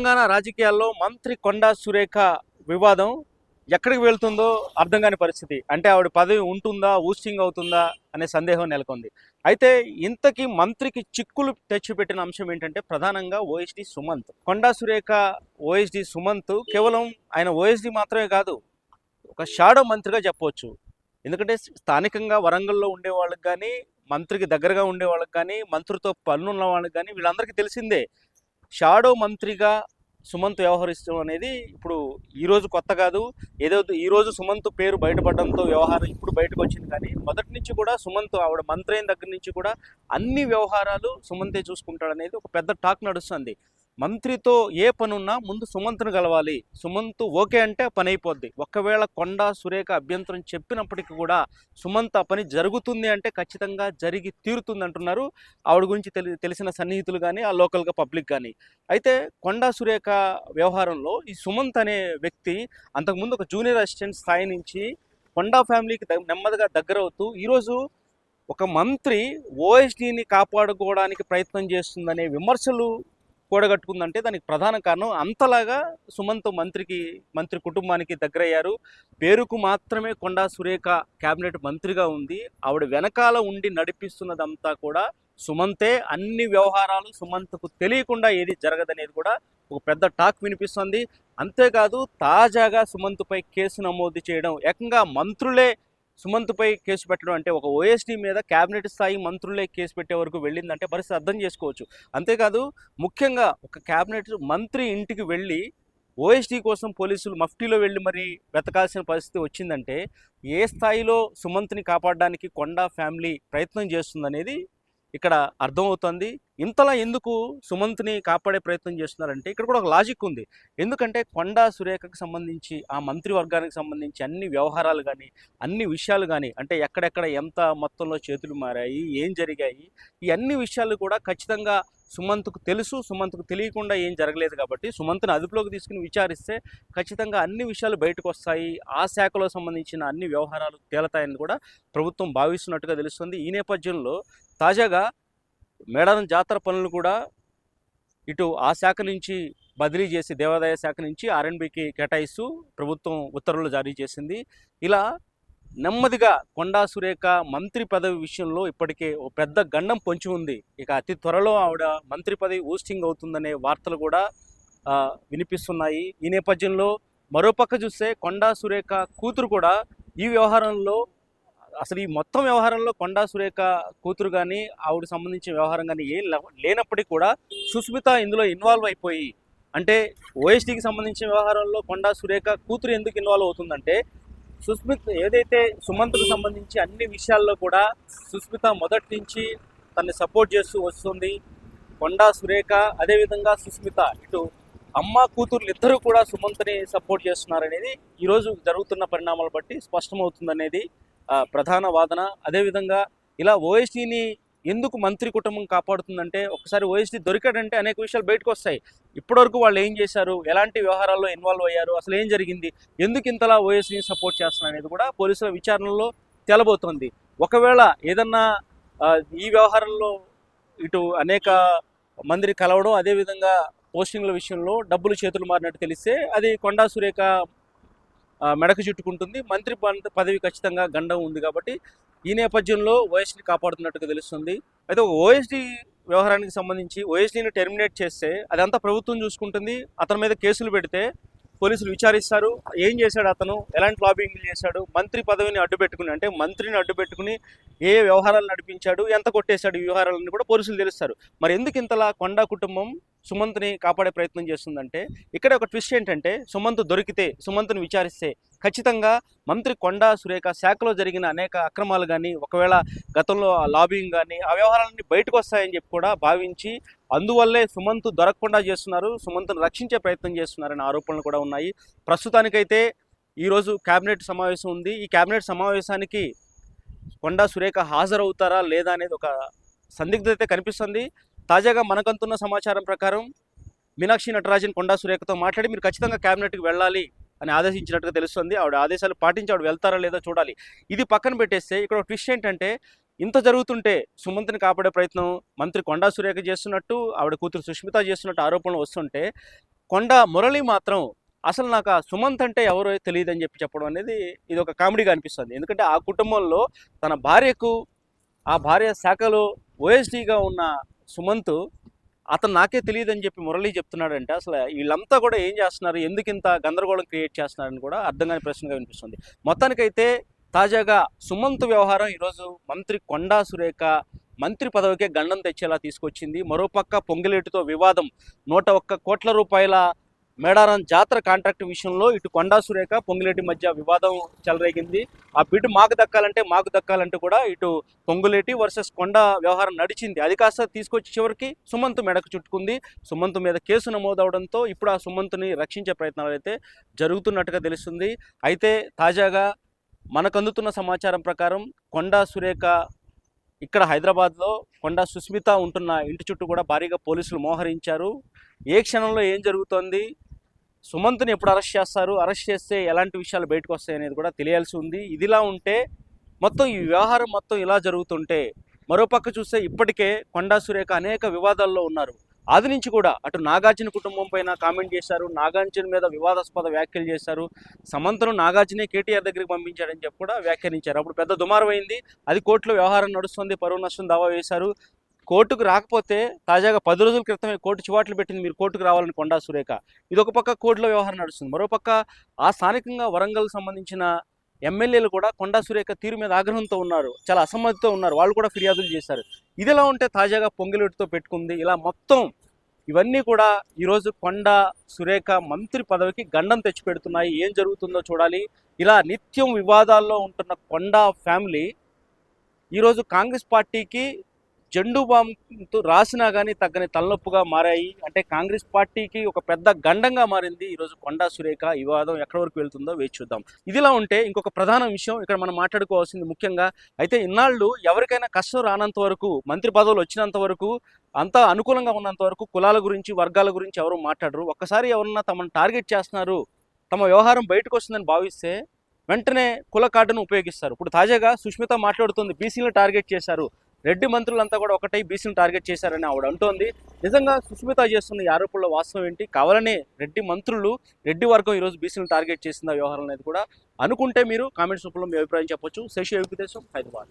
తెలంగాణ రాజకీయాల్లో మంత్రి కొండా సురేఖ వివాదం ఎక్కడికి వెళ్తుందో అర్థం కాని పరిస్థితి. అంటే ఆవిడ పదవి ఉంటుందా ఊస్టింగ్ అవుతుందా అనే సందేహం నెలకొంది. అయితే ఇంతకీ మంత్రికి చిక్కులు తెచ్చిపెట్టిన అంశం ఏంటంటే ప్రధానంగా ఓఎస్డి సుమంత్. కొండా సురేఖ ఓఎస్డి సుమంత్ కేవలం ఆయన ఓఎస్డి మాత్రమే కాదు ఒక షాడో మంత్రిగా చెప్పవచ్చు ఎందుకంటే స్థానికంగా వరంగల్లో ఉండే వాళ్ళకి కానీ మంత్రికి దగ్గరగా ఉండే వాళ్ళకి కానీ మంత్రితో పనులున్న వాళ్ళకి కానీ వీళ్ళందరికీ తెలిసిందే. షాడో మంత్రిగా సుమంత్ వ్యవహరిస్తూ అనేది ఇప్పుడు ఈరోజు కొత్త కాదు. ఏదో ఈ రోజు సుమంత్ పేరు బయటపడడంతో వ్యవహారం ఇప్పుడు బయటకు వచ్చింది కానీ మొదటి నుంచి కూడా సుమంత్ ఆవిడ మంత్రి అయిన దగ్గర నుంచి కూడా అన్ని వ్యవహారాలు సుమంతే చూసుకుంటాడనేది ఒక పెద్ద టాక్ నడుస్తుంది. మంత్రితో ఏ పనున్నా ముందు సుమంత్ను కలవాలి. సుమంత్ ఓకే అంటే పని అయిపోద్ది. ఒకవేళ కొండ సురేఖ అభ్యంతరం చెప్పినప్పటికీ కూడా సుమంత్ ఆ పని జరుగుతుంది అంటే ఖచ్చితంగా జరిగి తీరుతుంది అంటున్నారు. ఆవిడ గురించి తెలి తెలిసిన సన్నిహితులు కానీ ఆ లోకల్గా పబ్లిక్ కానీ అయితే కొండా సురేఖ వ్యవహారంలో ఈ సుమంత్ అనే వ్యక్తి అంతకుముందు ఒక జూనియర్ అసిస్టెంట్ స్థాయి నుంచి కొండా ఫ్యామిలీకి నెమ్మదిగా దగ్గర అవుతూ ఈరోజు ఒక మంత్రి ఓఎస్డీని కాపాడుకోవడానికి ప్రయత్నం చేస్తుందనే విమర్శలు కూడగట్టుకుందంటే దానికి ప్రధాన కారణం అంతలాగా సుమంత్ మంత్రికి మంత్రి కుటుంబానికి దగ్గరయ్యారు. పేరుకు మాత్రమే కొండా సురేఖ క్యాబినెట్ మంత్రిగా ఉంది. ఆవిడ వెనకాల ఉండి నడిపిస్తున్నదంతా కూడా సుమంతే. అన్ని వ్యవహారాలు సుమంత్కు తెలియకుండా ఏది జరగదనేది కూడా ఒక పెద్ద టాక్ వినిపిస్తుంది. అంతేకాదు తాజాగా సుమంత్పై కేసు నమోదు చేయడం ఏకంగా మంత్రులే సుమంత్పై కేసు పెట్టడం అంటే ఒక ఓఎస్డీ మీద కేబినెట్ స్థాయి మంత్రులే కేసు పెట్టే వరకు వెళ్ళిందంటే పరిస్థితి అర్థం చేసుకోవచ్చు. అంతేకాదు ముఖ్యంగా ఒక కేబినెట్ మంత్రి ఇంటికి వెళ్ళి ఓఎస్డీ కోసం పోలీసులు మఫ్టీలో వెళ్ళి మరి వెతకాల్సిన పరిస్థితి వచ్చిందంటే ఏ స్థాయిలో సుమంత్ని కాపాడడానికి కొండా ఫ్యామిలీ ప్రయత్నం చేస్తుందనేది ఇక్కడ అర్థమవుతుంది. ఇంతలా ఎందుకు సుమంత్ని కాపాడే ప్రయత్నం చేస్తున్నారంటే ఇక్కడ కూడా ఒక లాజిక్ ఉంది. ఎందుకంటే కొండా సురేఖకు సంబంధించి ఆ మంత్రివర్గానికి సంబంధించి అన్ని వ్యవహారాలు కానీ అన్ని విషయాలు కానీ అంటే ఎక్కడెక్కడ ఎంత మొత్తంలో చేతులు మారాయి ఏం జరిగాయి ఈ అన్ని విషయాలు కూడా ఖచ్చితంగా సుమంత్కు తెలుసు. సుమంత్కు తెలియకుండా ఏం జరగలేదు కాబట్టి సుమంత్ని అదుపులోకి తీసుకుని విచారిస్తే ఖచ్చితంగా అన్ని విషయాలు బయటకు వస్తాయి. ఆ శాఖలో సంబంధించిన అన్ని వ్యవహారాలు తేలతాయని కూడా ప్రభుత్వం భావిస్తున్నట్టుగా తెలుస్తుంది. ఈ నేపథ్యంలో తాజాగా మేడారం జాతర పనులు కూడా ఇటు ఆ శాఖ నుంచి బదిలీ చేసి దేవాదాయ శాఖ నుంచి ఆర్ఎన్బికి కేటాయిస్తూ ప్రభుత్వం ఉత్తర్వులు జారీ చేసింది. ఇలా నెమ్మదిగా కొండా సురేఖ మంత్రి పదవి విషయంలో ఇప్పటికే ఓ పెద్ద గండం పొంచి ఉంది. ఇక అతి త్వరలో ఆవిడ మంత్రి పదవి ఊస్టింగ్ అవుతుందనే వార్తలు కూడా వినిపిస్తున్నాయి. ఈ నేపథ్యంలో మరోపక్క చూస్తే కొండా సురేఖ కూతురు కూడా ఈ వ్యవహారంలో అసలు ఈ మొత్తం వ్యవహారంలో కొండా సురేఖ కూతురు కానీ ఆవిడ సంబంధించిన వ్యవహారం కానీ ఏం లేనప్పటికీ కూడా సుస్మిత ఇందులో ఇన్వాల్వ్ అయిపోయి అంటే ఓఎస్టీకి సంబంధించిన వ్యవహారంలో కొండా సురేఖ కూతురు ఎందుకు ఇన్వాల్వ్ అవుతుందంటే సుస్మిత్ ఏదైతే సుమంత్కు సంబంధించి అన్ని విషయాల్లో కూడా సుస్మిత మొదటి నుంచి తనని సపోర్ట్ చేస్తూ వస్తుంది. కొండా సురేఖ అదేవిధంగా సుస్మిత ఇటు అమ్మ కూతుర్లు ఇద్దరూ కూడా సుమంత్ని సపోర్ట్ చేస్తున్నారనేది ఈరోజు జరుగుతున్న పరిణామాలు బట్టి స్పష్టమవుతుందనేది ప్రధాన వాదన. అదేవిధంగా ఇలా ఓఎస్టీని ఎందుకు మంత్రి కుటుంబం కాపాడుతుందంటే ఒకసారి ఓఎస్టీ దొరికాడంటే అనేక విషయాలు బయటకు వస్తాయి ఇప్పటివరకు వాళ్ళు ఏం చేశారు? ఎలాంటి వ్యవహారాల్లో ఇన్వాల్వ్ అయ్యారు? అసలు ఏం జరిగింది? ఎందుకు ఇంతలా ఓఎస్టీని సపోర్ట్ చేస్తున్నారు అనేది కూడా పోలీసుల విచారణలో తేలబోతోంది. ఒకవేళ ఏదన్నా ఈ వ్యవహారంలో ఇటు అనేక మందిని కలవడం అదేవిధంగా పోస్టింగ్ల విషయంలో డబ్బులు చేతులు మారినట్టు తెలిస్తే అది కొండా సురేఖ మెడకు చుట్టుకుంటుంది. మంత్రి పదవి ఖచ్చితంగా గండం ఉంది కాబట్టి ఈ నేపథ్యంలో ఓఎస్డీని కాపాడుతున్నట్టుగా తెలుస్తుంది. అయితే ఓఎస్డీ వ్యవహారానికి సంబంధించి ఓఎస్డీని టెర్మినేట్ చేస్తే అదంతా ప్రభుత్వం చూసుకుంటుంది. అతని మీద కేసులు పెడితే పోలీసులు విచారిస్తారు. ఏం చేశాడు అతను? ఎలాంటి లాబింగ్ చేశాడు? మంత్రి పదవిని అడ్డుపెట్టుకుని అంటే మంత్రిని అడ్డుపెట్టుకుని ఏ వ్యవహారాలు నడిపించాడు? ఎంత కొట్టేశాడు ఈ కూడా పోలీసులు తెలుస్తారు. మరి ఎందుకు ఇంతలా కొండా కుటుంబం సుమంత్ని కాపాడే ప్రయత్నం చేస్తుందంటే ఇక్కడ ఒక ట్విస్ట్ ఏంటంటే సుమంత్ దొరికితే సుమంత్ని విచారిస్తే ఖచ్చితంగా మంత్రి కొండా సురేఖ శాఖలో జరిగిన అనేక అక్రమాలు కానీ ఒకవేళ గతంలో ఆ లాబింగ్ కానీ ఆ వ్యవహారాలన్నీ బయటకు వస్తాయని చెప్పి కూడా భావించి అందువల్లే సుమంత్ దొరకకుండా చేస్తున్నారు సుమంత్ను రక్షించే ప్రయత్నం చేస్తున్నారనే ఆరోపణలు కూడా ఉన్నాయి. ప్రస్తుతానికైతే ఈరోజు కేబినెట్ సమావేశం ఉంది. ఈ కేబినెట్ సమావేశానికి కొండా సురేఖ హాజరవుతారా లేదా అనేది ఒక సందిగ్ధత అయితే కనిపిస్తుంది. తాజాగా మనకంతున్న సమాచారం ప్రకారం మీనాక్షి నటరాజన్ కొండా సురేఖతో మాట్లాడి మీరు ఖచ్చితంగా క్యాబినెట్కి వెళ్ళాలి. అని ఆదేశించినట్టుగా తెలుస్తుంది. ఆవిడ ఆదేశాలు పాటించి ఆవిడ వెళ్తారా లేదో చూడాలి. ఇది పక్కన పెట్టేస్తే ఇక్కడ ఒక ట్విస్ట్ ఏంటంటే ఇంత జరుగుతుంటే సుమంత్ని కాపాడే ప్రయత్నం మంత్రి కొండా సురేఖ చేస్తున్నట్టు ఆవిడ కూతురు సుష్మిత చేస్తున్నట్టు ఆరోపణలు వస్తుంటే కొండ మురళి మాత్రం అసలు నాకు ఆ సుమంత్ అంటే ఎవరో తెలియదు అని చెప్పి చెప్పడం అనేది ఇది ఒక కామెడీగా అనిపిస్తుంది. ఎందుకంటే ఆ కుటుంబంలో తన భార్యకు ఆ భార్య శాఖలో ఓఎస్డీగా ఉన్న సుమంత్ అతను నాకే తెలియదు అని చెప్పి మురళి చెప్తున్నాడంటే అసలు వీళ్ళంతా కూడా ఏం చేస్తున్నారు? ఎందుకు ఇంత గందరగోళం క్రియేట్ చేస్తున్నారని కూడా అర్థం కాని ప్రశ్నగా వినిపిస్తుంది. మొత్తానికైతే తాజాగా సుమంత్ వ్యవహారం ఈరోజు మంత్రి కొండా సురేఖ మంత్రి పదవికే గండం తెచ్చేలా తీసుకొచ్చింది. మరోపక్క పొంగిలేటితో వివాదం నూట ఒక్క కోట్ల రూపాయల మేడారం జాతర కాంట్రాక్ట్ విషయంలో ఇటు కొండా సురేఖ పొంగులేటి మధ్య వివాదం చెలరేగింది. ఆ బిడ్ మాకు దక్కాలంటే మాకు దక్కాలంటే కూడా ఇటు పొంగులేటి వర్సెస్ కొండ వ్యవహారం నడిచింది. అది కాస్త తీసుకొచ్చి చివరికి సుమంత్ మెడకు చుట్టుకుంది. సుమంత్ మీద కేసు నమోదవడంతో ఇప్పుడు ఆ సుమంత్ని రక్షించే ప్రయత్నాలు అయితే జరుగుతున్నట్టుగా తెలుస్తుంది. అయితే తాజాగా మనకు అందుతున్న సమాచారం ప్రకారం కొండా సురేఖ ఇక్కడ హైదరాబాద్లో కొండా సుస్మిత ఉంటున్న ఇంటి చుట్టూ కూడా భారీగా పోలీసులు మోహరించారు. ఏ క్షణంలో ఏం జరుగుతోంది? సుమంత్ని ఎప్పుడు అరెస్ట్ చేస్తారు? అరెస్ట్ చేస్తే ఎలాంటి విషయాలు బయటకు వస్తాయి అనేది కూడా తెలియాల్సి ఉంది. ఇదిలా ఉంటే మొత్తం ఈ వ్యవహారం మొత్తం ఇలా జరుగుతుంటే మరోపక్క చూస్తే ఇప్పటికే కొండా సురేఖ అనేక వివాదాల్లో ఉన్నారు. ఆది నుంచి కూడా అటు నాగార్జున కుటుంబం పైన కామెంట్ చేశారు. నాగార్జున మీద వివాదాస్పద వ్యాఖ్యలు చేశారు. సమంతను నాగార్జునే కేటీఆర్ దగ్గరికి పంపించాడని చెప్పి కూడా వ్యాఖ్యానించారు. అప్పుడు పెద్ద దుమారం అయింది. అది కోర్టులో వ్యవహారం నడుస్తుంది. పరువు నష్టం దావా వేశారు. కోర్టుకు రాకపోతే తాజాగా పది రోజుల క్రితమే కోర్టు చివాట్లు పెట్టింది. మీరు కోర్టుకు రావాలని కొండా సురేఖ. ఇది ఒక పక్క కోర్టులో వ్యవహారం నడుస్తుంది. మరోపక్క ఆ స్థానికంగా వరంగల్ సంబంధించిన ఎమ్మెల్యేలు కూడా కొండా సురేఖ తీరు మీద ఆగ్రహంతో ఉన్నారు. చాలా అసమ్మతితో ఉన్నారు. వాళ్ళు కూడా ఫిర్యాదులు చేశారు. ఇది ఎలా ఉంటే తాజాగా పొంగిలెట్టుతో పెట్టుకుంది. ఇలా మొత్తం ఇవన్నీ కూడా ఈరోజు కొండ సురేఖ మంత్రి పదవికి గండం తెచ్చిపెడుతున్నాయి ఏం జరుగుతుందో చూడాలి. ఇలా నిత్యం వివాదాల్లో ఉంటున్న కొండ ఫ్యామిలీ ఈరోజు కాంగ్రెస్ పార్టీకి జెండు బాంబుతో రాసినా కానీ తగ్గని తలనొప్పుగా మారాయి. అంటే కాంగ్రెస్ పార్టీకి ఒక పెద్ద గండంగా మారింది ఈరోజు కొండా సురేఖ. ఈ వివాదం ఎక్కడి వరకు వెళ్తుందో వేచి చూద్దాం. ఇదిలా ఉంటే ఇంకొక ప్రధాన విషయం ఇక్కడ మనం మాట్లాడుకోవాల్సింది ముఖ్యంగా అయితే ఇన్నాళ్ళు ఎవరికైనా కష్టం రానంత వరకు మంత్రి పదవులు వచ్చినంత వరకు అంతా అనుకూలంగా ఉన్నంత వరకు కులాల గురించి వర్గాల గురించి ఎవరు మాట్లాడరు. ఒక్కసారి ఎవరన్నా తమను టార్గెట్ చేస్తున్నారు తమ వ్యవహారం బయటకు వస్తుందని భావిస్తే వెంటనే కుల కార్డును ఉపయోగిస్తారు. ఇప్పుడు తాజాగా సుష్మిత మాట్లాడుతుంది బీసీలను టార్గెట్ చేశారు. రెడ్డి మంత్రులంతా కూడా ఒకటై బీసీని టార్గెట్ చేశారని ఆవిడ అంటోంది. నిజంగా సుష్మిత చేస్తున్న ఈ ఆరోపణల వాస్తవం ఏంటి? కావాలనే రెడ్డి మంత్రులు రెడ్డి వర్గం ఈరోజు బీసీని టార్గెట్ చేసిన వ్యవహారం అనేది కూడా అనుకుంటే మీరు కామెంట్స్ రూపంలో మీ అభిప్రాయం చెప్పొచ్చు. శశి వెంకటేశం హైదరాబాద్.